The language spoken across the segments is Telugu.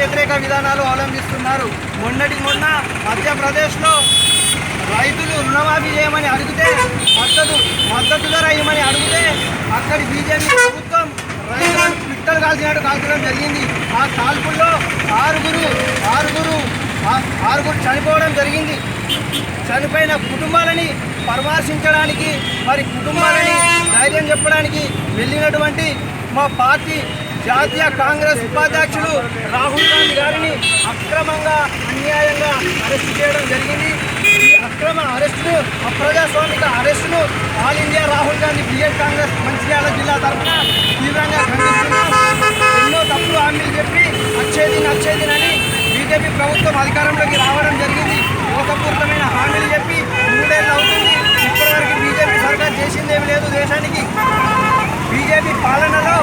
వ్యతిరేక విధానాలు అవలంబిస్తున్నారు. మొన్నటి మొన్న మధ్యప్రదేశ్లో రైతులు రుణమాఫీ చేయమని అడిగితే మద్దతు మద్దతు ధర ఇవ్వమని అడిగితే అక్కడి బీజేపీ ప్రభుత్వం రైతులను పిట్టలు కాల్చినట్టు కాల్చడం జరిగింది. ఆ కాల్పుల్లో ఆరుగురు ఆరుగురు ఆరుగురు చనిపోవడం జరిగింది. చనిపోయిన కుటుంబాలని పరామర్శించడానికి మరి కుటుంబాలని ధైర్యం చెప్పడానికి వెళ్ళినటువంటి మా పార్టీ జాతీయ కాంగ్రెస్ ఉపాధ్యక్షులు రాహుల్ గాంధీ గారిని అక్రమంగా అన్యాయంగా అరెస్ట్ చేయడం జరిగింది. ఈ అక్రమ అరెస్టును అప్రజాస్వామిక అరెస్టును ఆల్ ఇండియా రాహుల్ గాంధీ బిఎడ్ కాంగ్రెస్ మంచిర్యాల జిల్లా తరఫున తీవ్రంగా ఖండిస్తున్నాం. ఎన్నో తప్పుడు హామీలు చెప్పి వచ్చేది నచ్చేదినని బీజేపీ ప్రభుత్వం అధికారంలోకి రావడం జరిగింది. మోసపూరితమైన హామీలు చెప్పి మూడేళ్ళ అవుతుంది ఇప్పటివరకు బీజేపీ సర్కార్ చేసిందేమి లేదు దేశానికి బీజేపీ పాలనలో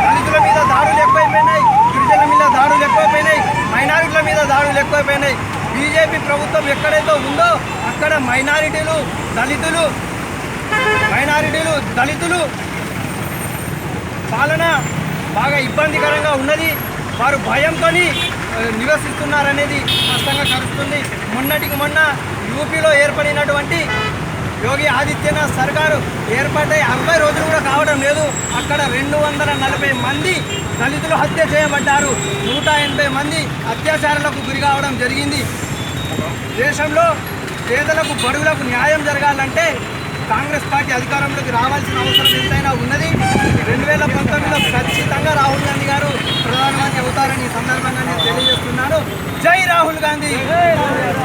దళితుల మీద దాడులు ఎక్కువైపోయినాయి గిరిజనుల మీద దాడులు ఎక్కువైపోయినాయి మైనారిటీల మీద దాడులు ఎక్కువైపోయినాయి బీజేపీ ప్రభుత్వం ఎక్కడైతే ఉందో అక్కడ మైనారిటీలు దళితులు మైనారిటీలు దళితులు పాలన బాగా ఇబ్బందికరంగా ఉన్నది. వారు భయంతో నివసిస్తున్నారనేది స్పష్టంగా కలుస్తుంది. మొన్నటికి మొన్న యూపీలో ఏర్పడినటువంటి యోగి ఆదిత్యనాథ్ సర్కారు ఏర్పడ్డాయి అరవై రోజులు కూడా కావడం అక్కడ రెండు వందల నలభై మంది దళితులు హత్య చేయబడ్డారు. నూట ఎనభై మంది అత్యాచారాలకు గురి కావడం జరిగింది. దేశంలో పేదలకు బడుగులకు న్యాయం జరగాలంటే కాంగ్రెస్ పార్టీ అధికారంలోకి రావాల్సిన అవసరం ఎంతైనా ఉన్నది. రెండు వేల పంతొమ్మిదిలో ఖచ్చితంగా రాహుల్ గాంధీ గారు ప్రధానమంత్రి అవుతారని ఈ సందర్భంగా నేను తెలియజేస్తున్నాను. జై రాహుల్ గాంధీ! జై కాంగ్రెస్!